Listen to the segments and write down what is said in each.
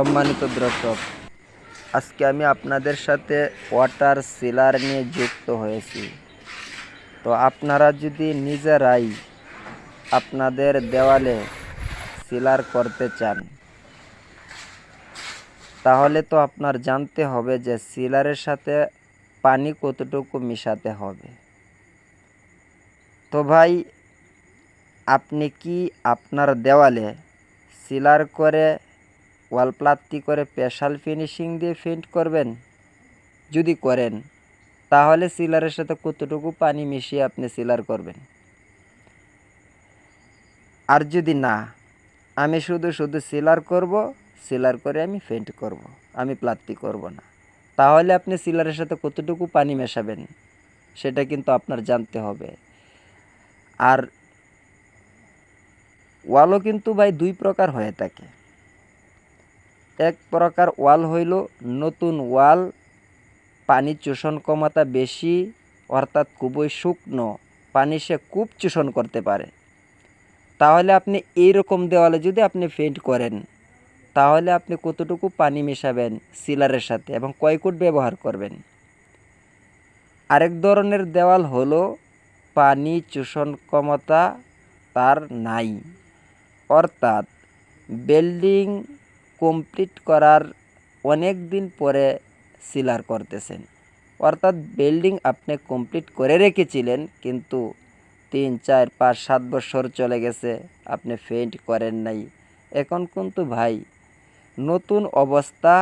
সম্মানিত দর্শক, আজকে আমি আপনাদের সাথে ওয়াটার সিলার নিয়ে যুক্ত হয়েছি। তো আপনারা যদি নিজেরাই আপনাদের দেওয়ালে সিলার করতে চান, তাহলে তো আপনার জানতে হবে যে সিলারের সাথে পানি কতটুকু মিশাতে হবে। তো ভাই, আপনি কি আপনার দেওয়ালে সিলার করে ওয়াল প্লাত্তি করে স্পেশাল ফিনিশিং দিয়ে পেন্ট করবেন। যদি করেন, তাহলে সিলারের সাথে কতটুকু পানি মিশিয়ে আপনি সিলার করবেন? আর যদি না, আমি শুধু শুধু সিলার করব, সিলার করে আমি পেন্ট করব, আমি প্লাত্তি করব না। তাহলে আপনি সিলারের সাথে কতটুকু পানি মেশাবেন, সেটা কিন্তু আপনার জানতে হবে। আর ওয়ালও কিন্তু ভাই দুই প্রকার হয়ে থাকে। এক প্রকার ওয়াল হইল। নতুন ওয়াল, পানি চোষণ ক্ষমতা বেশি, অর্থাৎ খুবই শুকনো, পানি সে খুব চোষণ করতে পারে। তাহলে আপনি এই রকম দেওয়ালে যদি আপনি পেন্ট করেন, তাহলে আপনি কতটুকু পানি মেশাবেন সিলারের সাথে এবং কয় কুট ব্যবহার করবেন? আরেক ধরনের দেওয়াল হলো, পানি চোষণ ক্ষমতা তার নাই। অর্থাৎ, বিল্ডিং কমপ্লিট করার অনেক দিন পরে সিলার করতেছেন। অর্থাৎ বিল্ডিং আপনি কমপ্লিট করে রেখেছিলেন, কিন্তু তিন, চার, পাঁচ, সাত বছর চলে গেছে, আপনি পেন্ট করেন নাই। এখন কিন্তু ভাই, নতুন অবস্থা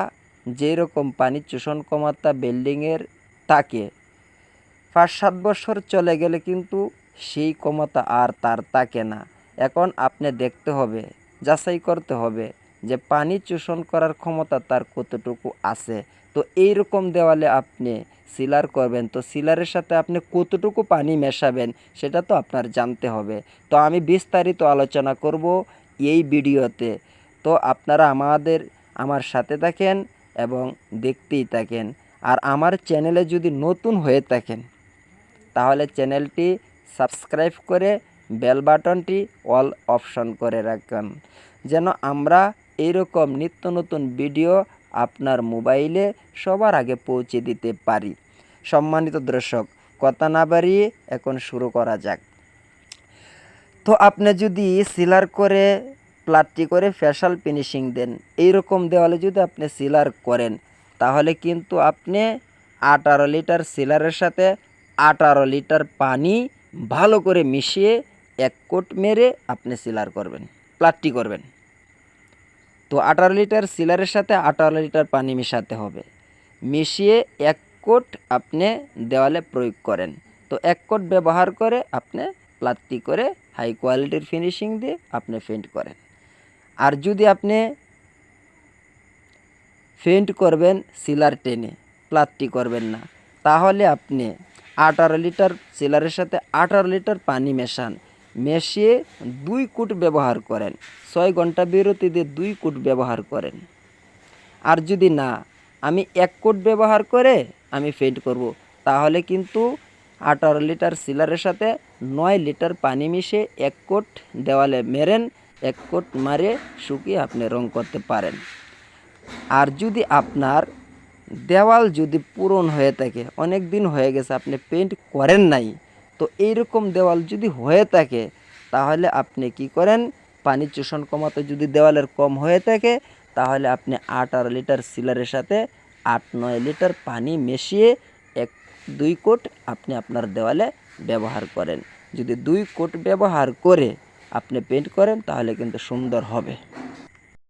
যেই রকম পানি চোষণ ক্ষমতা বিল্ডিংয়ের থাকে, পাঁচ, সাত বছর চলে গেলে কিন্তু সেই ক্ষমতা আর তার থাকে না। এখন আপনি দেখতে হবে, যাচাই করতে হবে। যে পানি চোষণ করার ক্ষমতা তার কতটুকু আছে? তো এই রকম দেওয়ালে আপনি সিলার করবেন, তো সিলারের সাথে আপনি কতটুকু পানি মেশাবেন সেটা তো আপনার জানতে হবে। তো আমি বিস্তারিত আলোচনা করব এই ভিডিওতে। তো আপনারা আমাদের, আমার সাথে থাকেন এবং দেখতেই থাকেন। আর আমার চ্যানেলে যদি নতুন হয়ে থাকেন, তাহলে চ্যানেলটি সাবস্ক্রাইব করে বেল বাটনটি অল অপশন করে রাখবেন। যেন আমরা এইরকম নিত্য নতুন ভিডিও আপনার মোবাইলে সবার আগে পৌঁছে দিতে পারি। সম্মানিত দর্শক, কথা না বাড়িয়ে এখন শুরু করা যাক। তো আপনি যদি সিলার করে, প্লাটটি করে ফ্যাশাল ফিনিশিং দেন এই রকম দেওয়ালে যদি আপনি সিলার করেন, তাহলে কিন্তু আপনি আঠারো লিটার সিলারের সাথে আঠারো লিটার পানি ভালো করে মিশিয়ে এক কোট মেরে আপনি সিলার করবেন, প্লাটটি করবেন। তো আঠারো লিটার সিলারের সাথে আঠারো লিটার পানি মিশাতে হবে। মিশিয়ে এক কোট আপনি দেওয়ালে প্রয়োগ করেন। তো এক কোট ব্যবহার করে আপনি প্লাত্তি করে হাই কোয়ালিটির ফিনিশিং দিয়ে আপনি পেন্ট করেন। আর যদি আপনি পেন্ট করবেন সিলার টেনে প্লাত্তি করবেন না, তাহলে আপনি আঠারো লিটার সিলারের সাথে আঠারো লিটার পানি মেশান। মেশিয়ে দুই কুট ব্যবহার করেন। ছয় ঘণ্টা বিরতি দিয়ে দুই কুট ব্যবহার করেন। আর যদি না, আমি এক কোট ব্যবহার করে আমি পেন্ট করব। তাহলে কিন্তু আঠারো লিটার সিলারের সাথে নয় লিটার পানি মিশে এক কোট দেওয়ালে মেরেন, এক কোট মারে শুকিয়ে আপনি রং করতে পারেন। আর যদি আপনার দেওয়াল যদি পূরণ হয়ে থাকে, অনেক দিন হয়ে গেছে, আপনি পেন্ট করেন নাই তো এইরকম দেওয়াল যদি হয়ে থাকে, তাহলে আপনি কি করেন? পানি চোষণ কমাতে যদি দেওয়ালের কম হয়ে থাকে, তাহলে আপনি আট আঠারো লিটার সিলারের সাথে আট নয় লিটার পানি মিশিয়ে এক দুই কোট আপনি আপনার দেওয়ালে ব্যবহার করেন। যদি দুই কোট ব্যবহার করে আপনি পেন্ট করেন, তাহলে কিন্তু সুন্দর হবে।